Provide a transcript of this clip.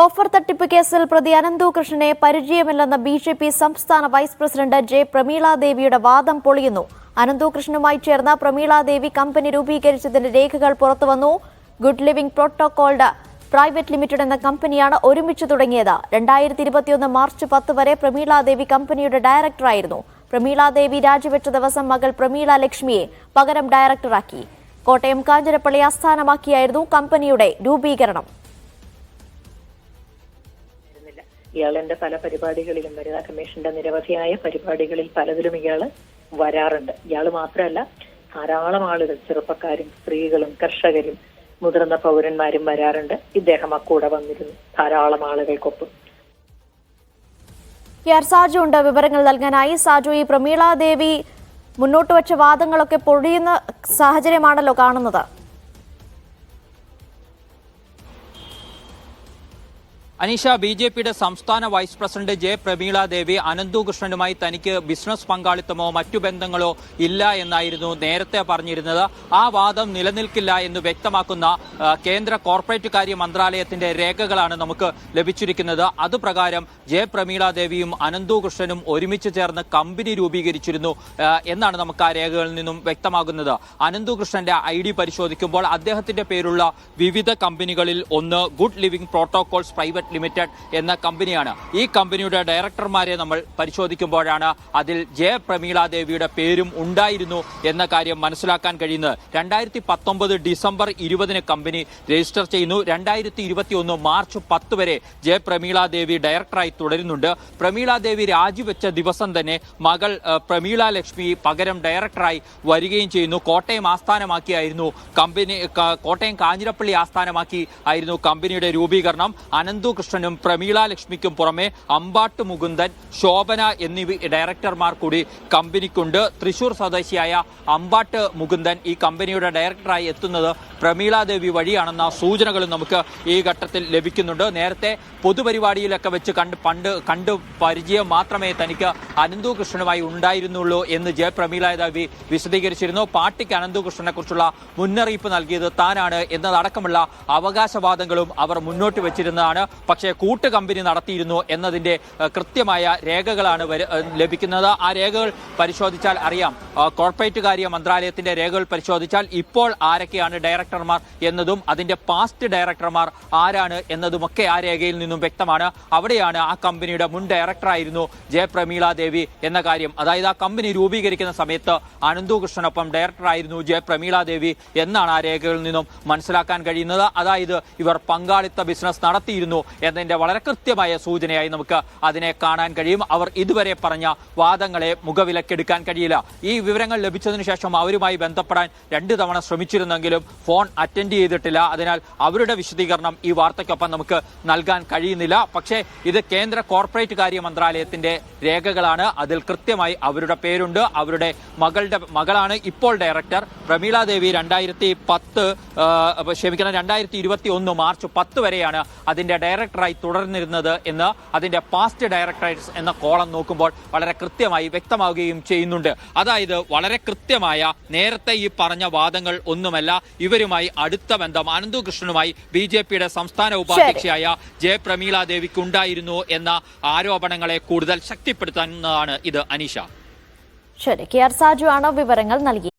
Offer തട്ടിപ്പ് കേസിൽ പ്രതി അനന്തു കൃഷ്ണനെ പരിചയമില്ലെന്ന ബി ജെ പി സംസ്ഥാന വൈസ് പ്രസിഡന്റ് ജെ പ്രമീള ദേവിയുടെ വാദം പൊളിയുന്നു. അനന്തു കൃഷ്ണനുമായി ചേർന്ന പ്രമീള ദേവി കമ്പനി രൂപീകരിച്ചതിന്റെ രേഖകൾ പുറത്തുവന്നു. Good living protocols private limited എന്ന കമ്പനിയാണ് ഒരുമിച്ച് തുടങ്ങിയത്. രണ്ടായിരത്തി ഇരുപത്തിയൊന്ന് മാർച്ച് പത്ത് വരെ പ്രമീള ദേവി കമ്പനിയുടെ ഡയറക്ടറായിരുന്നു. പ്രമീള ദേവി രാജിവെച്ച ദിവസം മകൾ പ്രമീള ലക്ഷ്മിയെ പകരം ഡയറക്ടറാക്കി. കോട്ടയം കാഞ്ഞിരപ്പള്ളി ആസ്ഥാനമാക്കിയായിരുന്നു കമ്പനിയുടെ രൂപീകരണം. ഇരുന്നില്ല ഇയാൾ എന്റെ പല പരിപാടികളിലും വനിതാ കമ്മീഷന്റെ നിരവധിയായ പരിപാടികളിൽ പലതിലും ഇയാൾ വരാറുണ്ട്. ഇയാൾ മാത്രമല്ല ധാരാളം ആളുകൾ ചെറുപ്പക്കാരും സ്ത്രീകളും കർഷകരും മുതിർന്ന പൗരന്മാരും വരാറുണ്ട്. ഇദ്ദേഹം അക്കൂടെ വന്നിരുന്നു. ധാരാളം ആളുകൾക്കൊപ്പം. കെ സാജു ഉണ്ട്. വിവരങ്ങൾ നൽകാനായി സാജു ഈ പ്രമീള ദേവി മുന്നോട്ട് വെച്ച വാദങ്ങളൊക്കെ പൊഴിയുന്ന സാഹചര്യമാണല്ലോ കാണുന്നത്. അനീഷ ബി ജെ പിയുടെ സംസ്ഥാന vice president J Prameela Devi Ananthu കൃഷ്ണനുമായി തനിക്ക് ബിസിനസ് പങ്കാളിത്തമോ മറ്റു ബന്ധങ്ങളോ ഇല്ല എന്നായിരുന്നു നേരത്തെ പറഞ്ഞിരുന്നത്. ആ വാദം നിലനിൽക്കില്ല എന്ന് വ്യക്തമാക്കുന്ന കേന്ദ്ര കോർപ്പറേറ്റ് കാര്യ മന്ത്രാലയത്തിന്റെ രേഖകളാണ് നമുക്ക് ലഭിച്ചിരിക്കുന്നത്. അതുപ്രകാരം ജെ പ്രമീള ദേവിയും അനന്തു കൃഷ്ണനും ഒരുമിച്ച് ചേർന്ന് കമ്പനി രൂപീകരിച്ചിരുന്നു എന്നാണ് നമുക്ക് ആ രേഖകളിൽ നിന്നും വ്യക്തമാകുന്നത്. അനന്തു കൃഷ്ണന്റെ ഐ ഡി പരിശോധിക്കുമ്പോൾ അദ്ദേഹത്തിന്റെ പേരുള്ള വിവിധ കമ്പനികളിൽ ഒന്ന് good living protocols private limited എന്ന കമ്പനിയാണ്. ഈ കമ്പനിയുടെ ഡയറക്ടർമാരെ നമ്മൾ പരിശോധിക്കുമ്പോഴാണ് അതിൽ ജെ പ്രമീള ദേവിയുടെ പേരും ഉണ്ടായിരുന്നു എന്ന കാര്യം മനസ്സിലാക്കാൻ കഴിയുന്നത്. രണ്ടായിരത്തി പത്തൊമ്പത് ഡിസംബർ ഇരുപതിന് കമ്പനി രജിസ്റ്റർ ചെയ്യുന്നു. രണ്ടായിരത്തി ഇരുപത്തി ഒന്ന് മാർച്ച് പത്ത് വരെ ജെ പ്രമീള ദേവി ഡയറക്ടറായി തുടരുന്നുണ്ട്. പ്രമീള ദേവി രാജിവെച്ച ദിവസം തന്നെ മകൾ പ്രമീള ലക്ഷ്മി പകരം ഡയറക്ടറായി വരികയും ചെയ്യുന്നു. കോട്ടയം ആസ്ഥാനമാക്കിയായിരുന്നു കമ്പനി കോട്ടയം കാഞ്ഞിരപ്പള്ളി ആസ്ഥാനമാക്കി ആയിരുന്നു കമ്പനിയുടെ രൂപീകരണം. അനന്തു കൃഷ്ണനും പ്രമീള ലക്ഷ്മിക്കും പുറമെ അമ്പാട്ട് മുകുന്ദൻ ശോഭന എന്നീ ഡയറക്ടർമാർ കൂടി കമ്പനിക്കുണ്ട്. തൃശൂർ സ്വദേശിയായ അമ്പാട്ട് മുകുന്ദൻ ഈ കമ്പനിയുടെ ഡയറക്ടറായി എത്തുന്നത് പ്രമീള ദേവി വഴിയാണെന്ന സൂചനകളും നമുക്ക് ഈ ഘട്ടത്തിൽ ലഭിക്കുന്നുണ്ട്. നേരത്തെ പൊതുപരിപാടിയിലൊക്കെ വെച്ച് കണ്ട് പണ്ട് കണ്ട് പരിചയം മാത്രമേ തനിക്ക് അനന്തു കൃഷ്ണനുമായി ഉണ്ടായിരുന്നുള്ളൂ എന്ന് ജെ പ്രമീള ദേവി വിശദീകരിച്ചിരുന്നു. പാർട്ടിക്ക് അനന്തു കൃഷ്ണനെ കുറിച്ചുള്ള മുന്നറിയിപ്പ് നൽകിയത് താനാണ് എന്നതടക്കമുള്ള അവകാശവാദങ്ങളും അവർ മുന്നോട്ട് വെച്ചിരുന്നതാണ്. പക്ഷേ കൂട്ടുകമ്പനി നടത്തിയിരുന്നു എന്നതിന്റെ കൃത്യമായ രേഖകളാണ് ലഭിക്കുന്നത്. ആ രേഖകൾ പരിശോധിച്ചാൽ അറിയാം. കോർപ്പറേറ്റ് കാര്യ മന്ത്രാലയത്തിന്റെ രേഖകൾ പരിശോധിച്ചാൽ ഇപ്പോൾ ആരൊക്കെയാണ് ഡയറക്ടർമാർ എന്നതും അതിന്റെ പാസ്റ്റ് ഡയറക്ടർമാർ ആരാണ് എന്നതുമൊക്കെ ആ രേഖയിൽ നിന്നും വ്യക്തമാണ്. അവിടെയാണ് ആ കമ്പനിയുടെ മുൻ ഡയറക്ടറായിരുന്നു ജെ പ്രമീള ദേവി എന്ന കാര്യം. അതായത് ആ കമ്പനി രൂപീകരിക്കുന്ന സമയത്ത് അനന്തു കൃഷ്ണനൊപ്പം ഡയറക്ടറായിരുന്നു ജെ പ്രമീള ദേവി എന്നാണ് ആ രേഖകളിൽ നിന്നും മനസ്സിലാക്കാൻ കഴിയുന്നത്. അതായത് ഇവർ പങ്കാളിത്ത ബിസിനസ് നടത്തിയിരുന്നു എന്നതിന്റെ വളരെ കൃത്യമായ സൂചനയായി നമുക്ക് അതിനെ കാണാൻ കഴിയും. അവർ ഇതുവരെ പറഞ്ഞ വാദങ്ങളെ മുഖവിലക്കെടുക്കാൻ കഴിയില്ല. ഈ വിവരങ്ങൾ ലഭിച്ചതിനു ശേഷം അവരുമായി ബന്ധപ്പെടാൻ രണ്ടു തവണ ശ്രമിച്ചിരുന്നെങ്കിലും ഫോൺ അറ്റൻഡ് ചെയ്തിട്ടില്ല. അതിനാൽ അവരുടെ വിശദീകരണം ഈ വാർത്തയ്ക്കൊപ്പം നമുക്ക് നൽകാൻ കഴിയുന്നില്ല. പക്ഷേ ഇത് കേന്ദ്ര കോർപ്പറേറ്റ് കാര്യ മന്ത്രാലയത്തിന്റെ രേഖകളാണ്. അതിൽ കൃത്യമായി അവരുടെ പേരുണ്ട്. അവരുടെ മകളുടെ മകളാണ് ഇപ്പോൾ ഡയറക്ടർ. പ്രമീള ദേവി രണ്ടായിരത്തി പത്ത് ക്ഷമിക്കണം രണ്ടായിരത്തി ഇരുപത്തി ഒന്ന് മാർച്ച് പത്ത് വരെയാണ് അതിന്റെ ഡയറക്ടറായി തുടർന്നിരുന്നത് എന്ന് അതിന്റെ പാസ്റ്റ് ഡയറക്ടേഴ്സ് എന്ന കോളം നോക്കുമ്പോൾ വളരെ കൃത്യമായി വ്യക്തമാവുകയും ചെയ്യുന്നുണ്ട്. അതായത് വളരെ കൃത്യമായ നേരത്തെ ഈ പറഞ്ഞ വാദങ്ങൾ ഒന്നുമല്ല. ഇവരുമായി അടുത്ത ബന്ധം അനന്തു കൃഷ്ണനുമായി ബി ജെ പിയുടെ സംസ്ഥാന ഉപാധ്യക്ഷയായ ജെ പ്രമീള ദേവിക്ക് ഉണ്ടായിരുന്നു എന്ന ആരോപണങ്ങളെ കൂടുതൽ ശക്തിപ്പെടുത്തുന്നതാണ് ഇത് അനീഷ. ശരി കെ ആർ സാജു ആണ് വിവരങ്ങൾ നൽകി.